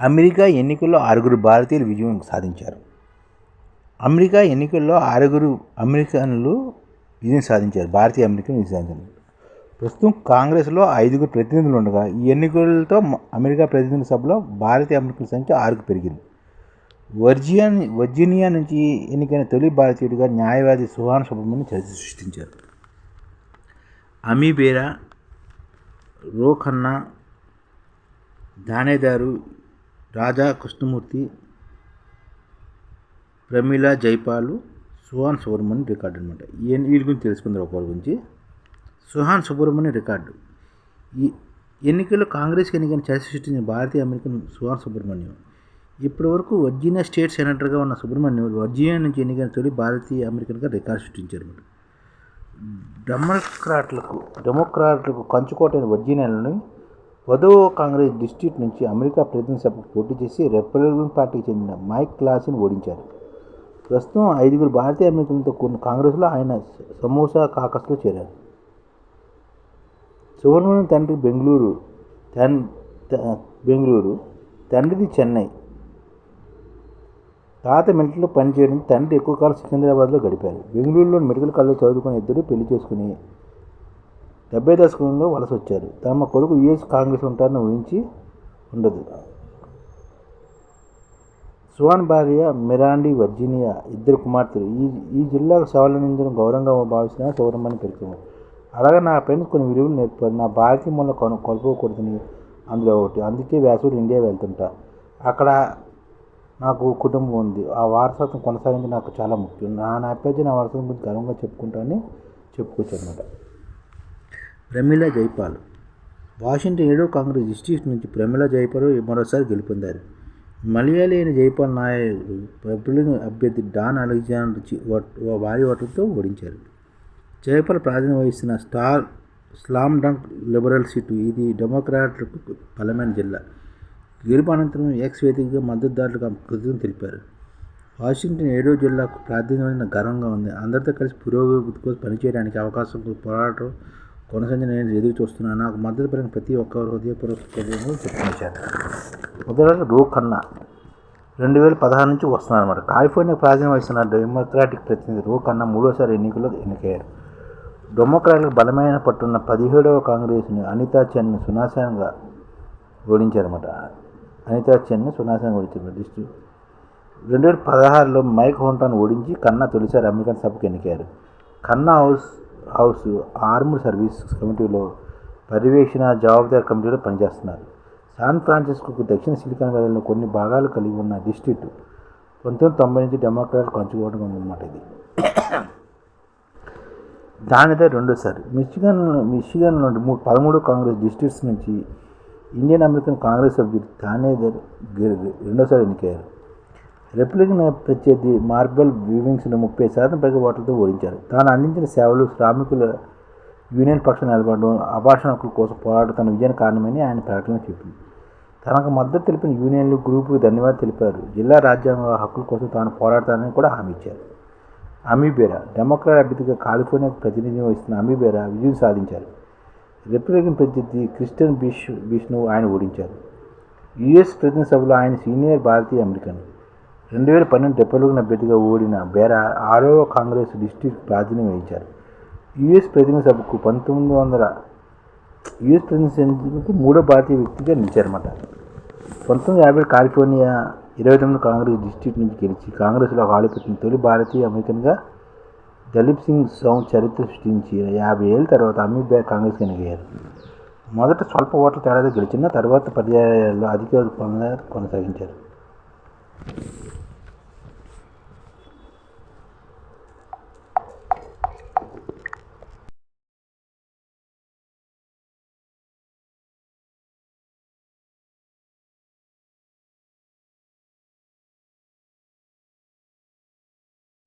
America ఎన్నికల్లో ఆరుగురు భారతీయులు విజయం సాధించారు. అమెరికా ఎన్నికల్లో ఆరుగురు అమెరికన్లు విజయం సాధించారు. భారతీయ అమెరికన్ విజయం సాధించారు. ప్రస్తుతం కాంగ్రెస్లో ఐదుగురు ప్రతినిధులు ఉండగా ఈ ఎన్నికలతో అమెరికా ప్రతినిధుల సభలో భారతీయ అమెరికన్ సంఖ్య ఆరుకు పెరిగింది. వర్జియా వర్జీనియా నుంచి ఎన్నికైన తొలి భారతీయుడిగా న్యాయవాది సుహాన్ సుబ్రహ్మణ్యం చరిత్ర సృష్టించారు. అమీబేరా రోఖన్నా దానేదారు రాజా కృష్ణమూర్తి ప్రమీల జైపాలు సుహాన్ సుబ్రహ్మణ్యం రికార్డు అనమాట ఈ గురించి తెలుసుకుందాం ఒకరి గురించి. సుహాన్ సుబ్రహ్మణ్యం రికార్డు. ఈ ఎన్నికల్లో కాంగ్రెస్కి ఎన్నికైన చర్చ సృష్టించిన భారతీయ అమెరికన్ సుహాన్ సుబ్రహ్మణ్యం. ఇప్పటి వరకు వర్జీనియా స్టేట్ సెనేటర్గా ఉన్న సుబ్రహ్మణ్యం వర్జీనియా నుంచి ఎన్నికైన తొలి భారతీయ అమెరికన్గా రికార్డు సృష్టించారు డెమోక్రాట్లకు డెమోక్రాట్లకు కంచుకోటైన వర్జీనియాలోని పదవ కాంగ్రెస్ డిస్ట్రిక్ట్ నుంచి అమెరికా ప్రతినిధి సభకు పోటీ చేసి రిపబ్లికన్ పార్టీకి చెందిన మైక్ క్లాస్ని ఓడించారు. ప్రస్తుతం ఐదుగురు భారతీయ అమెరికన్లతో కూడిన కాంగ్రెస్లో ఆయన సమోసా కాకస్లో చేరారు. సుబ్రహ్మణ్యం తండ్రి బెంగళూరు తన్ బెంగళూరు తండ్రిది చెన్నై. తాత మిలిటరీలో పనిచేయడం తండ్రి ఎక్కువ కాలం సికింద్రాబాద్లో గడిపారు. బెంగళూరులో మెడికల్ కాలేజ్ చదువుకుని ఇద్దరు పెళ్ళి చేసుకుని డెబ్బై దశకంలో వలస వచ్చారు. తమ కొడుకు యుఎస్ కాంగ్రెస్ ఉంటారని ఊహించి ఉండదు. సువాన్ భార్య మిరాండి వర్జీనియా ఇద్దరు కుమార్తెలు. ఈ ఈ జిల్లాకు సేవలందించడం గౌరవంగా భావిస్తున్న సౌరమ్మని పెరుగుతుంది అలాగే నా ఫ్రెండ్స్ కొన్ని విలువలు నేర్పారు. నా భారతీయ మూల కొను కొలుపుకూడదని అందులో ఒకటి. అందుకే వ్యాసుడు ఇండియా వెళ్తుంటా. అక్కడ నాకు కుటుంబం ఉంది. ఆ వారసత్వం కొనసాగించి నాకు చాలా ముఖ్యం. నా నేపథ్యం నా వారసత్వం గురించి గర్వంగా చెప్పుకుంటానని చెప్పుకోవచ్చు అనమాట ప్రమీల జైపాల్. వాషింగ్టన్ ఏడో కాంగ్రెస్ డిస్ట్రిక్ట్ నుంచి ప్రమీల జైపాల్ మరోసారి గెలుపొందారు. మలయాళీ అయిన జైపాల్ నాయుడు రిపబ్లికన్ అభ్యర్థి డాన్ అలెగ్జాండర్ భారీ ఓట్లతో ఓడించారు. జైపాల్ ప్రాతినిధ్యం వహిస్తున్న star slam dunk liberal seat ఇది డెమోక్రాట్లకు బలమైన జిల్లా. గెలుపు అనంతరం ఎక్స్ వేదికగా మద్దతుదారులకు కృతజ్ఞతలు తెలిపారు. వాషింగ్టన్ ఏడో జిల్లాకు ప్రాతినిధ్యమైన గర్వంగా ఉంది. అందరితో కలిసి పురోగతి కోసం పనిచేయడానికి అవకాశం పోరాటం కొనసాగించి నేను ఎదురు చూస్తున్నాను. నాకు మద్దతు పలికిన ప్రతి ఒక్కరు హృదయపూర్వక కృతజ్ఞతలు చెప్పుకొచ్చారు మొదలగా రూ ఖన్నా రెండు వేల పదహారు నుంచి వస్తున్నారు అనమాట కాలిఫోర్నియా ప్రాతినిధ్యం వహిస్తున్న డెమోక్రాటిక్ ప్రతినిధి రూ ఖన్నా మూడోసారి ఎన్నికల్లో ఎన్నికయ్యారు. డెమోక్రాట్లకు బలమైన పట్టున్న పదిహేడవ కాంగ్రెస్ని అనితా చెన్ను సునాశనంగా ఓడించారన్నమాట. అనితా చెన్ను సునాశనంగా ఓడించారు. డిస్ట్రిక్ట్ రెండు వేల పదహారులో మైక్ హోంటాను ఓడించి కన్నా తొలిసారి అమెరికన్ సభకు ఎన్నికయ్యారు. కన్నా హౌస్ హౌస్ ఆర్మ్డ్ సర్వీస్ కమిటీలో పర్యవేక్షణ జవాబుదారి కమిటీలో పనిచేస్తున్నారు. శాన్ ఫ్రాన్సిస్కోకు దక్షిణ సిలికాన్ వ్యాలీలో కొన్ని భాగాలు కలిగి ఉన్న డిస్ట్రిక్ట్ పంతొమ్మిది తొంభై నుంచి డెమోక్రాట్ పంచుకోవడం ఉందన్నమాట ఇది. దానిదే రెండోసారి మిచిగన్ మిచిగన్ నుండి మూ పదమూడు కాంగ్రెస్ డిస్ట్రిక్ట్స్ నుంచి ఇండియన్ అమెరికన్ కాంగ్రెస్ సభ్యుడు దానేదర్ రెండోసారి ఎన్నికయ్యారు. రిపబ్లికన్ ప్రత్యర్థి మార్బల్ వ్యూవింగ్స్ను ముప్పై శాతం పైగా ఓట్లతో ఓడించారు. తాను అందించిన సేవలు శ్రామికుల యూనియన్ పక్షం నిలబడడం అభాషణ హక్కుల కోసం పోరాటం తన విజయానికి కారణమని ఆయన ప్రకటన చెప్పింది తనకు మద్దతు తెలిపిన యూనియన్లు గ్రూపుకు ధన్యవాదాలు తెలిపారు. జిల్లా రాజ్యాంగ హక్కుల కోసం తాను పోరాడతానని కూడా హామీ ఇచ్చారు. అమీబేరా డెమోక్రాట్ అభ్యర్థిగా కాలిఫోర్నియాకు ప్రాతినిధ్యం వహిస్తున్న అమీబేరా విజయం సాధించారు. రిపబ్లికన్ ప్రత్యర్థి క్రిస్టియన్ బిష్ బిష్ను ఆయన ఓడించారు. యుఎస్ ప్రతినిధి సభలో ఆయన సీనియర్ భారతీయ అమెరికన్. రెండు వేల పన్నెండు రిపబ్లికన్ అభ్యర్థిగా ఓడిన బేరా ఆరవ కాంగ్రెస్ డిస్ట్రిక్ట్ ప్రాతినిధ్యం వహించారు. యుఎస్ ప్రతినిధి సభకు పంతొమ్మిది వందల యుఎస్ ప్రతినిధికు మూడో భారతీయ వ్యక్తిగా నిలిచారన్నమాట. పంతొమ్మిది యాభై కాలిఫోర్నియా ఇరవై తొమ్మిది కాంగ్రెస్ డిస్ట్రిక్ట్ నుంచి గెలిచి కాంగ్రెస్లో ఆడిపెట్టిన తొలి భారతీయ అమెరికన్గా దలీప్ సింగ్ సౌండ్ చరిత్ర సృష్టించి యాభై ఏళ్ళ తర్వాత అమీర్ బేర్ కాంగ్రెస్కి ఎన్నికయ్యారు. మొదట స్వల్ప ఓట్ల తేడాతో గెలిచిన తర్వాత పర్యాయాల్లో అధిక పొంద కొనసాగించారు.